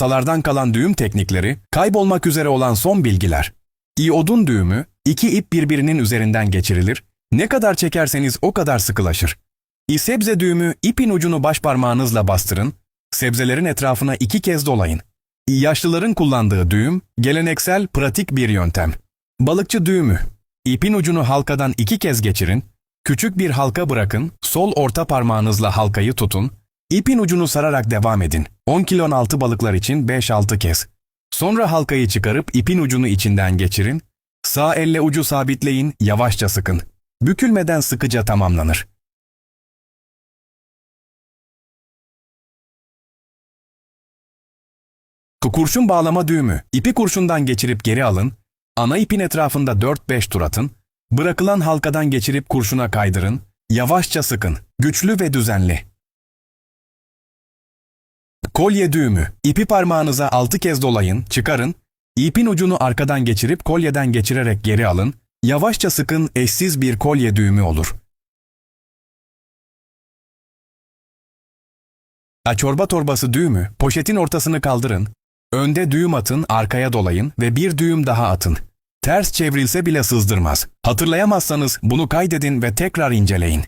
Atalardan kalan düğüm teknikleri, kaybolmak üzere olan son bilgiler. İodun düğümü, iki ip birbirinin üzerinden geçirilir. Ne kadar çekerseniz o kadar sıkılaşır. İsebze düğümü, ipin ucunu baş parmağınızla bastırın. Sebzelerin etrafına iki kez dolayın. Yaşlıların kullandığı düğüm, geleneksel, pratik bir yöntem. Balıkçı düğümü. İpin ucunu halkadan iki kez geçirin. Küçük bir halka bırakın, sol orta parmağınızla halkayı tutun. İpin ucunu sararak devam edin. 10 kilon altı balıklar için 5-6 kez. Sonra halkayı çıkarıp ipin ucunu içinden geçirin. Sağ elle ucu sabitleyin, yavaşça sıkın. Bükülmeden sıkıca tamamlanır. Kurşun bağlama düğümü. İpi kurşundan geçirip geri alın. Ana ipin etrafında 4-5 tur atın. Bırakılan halkadan geçirip kurşuna kaydırın. Yavaşça sıkın. Güçlü ve düzenli. Kolye düğümü. İpi parmağınıza 6 kez dolayın, çıkarın. İpin ucunu arkadan geçirip kolyeden geçirerek geri alın. Yavaşça sıkın eşsiz bir kolye düğümü olur. A çorba torbası düğümü, poşetin ortasını kaldırın. Önde düğüm atın, arkaya dolayın ve bir düğüm daha atın. Ters çevrilse bile sızdırmaz. Hatırlayamazsanız bunu kaydedin ve tekrar inceleyin.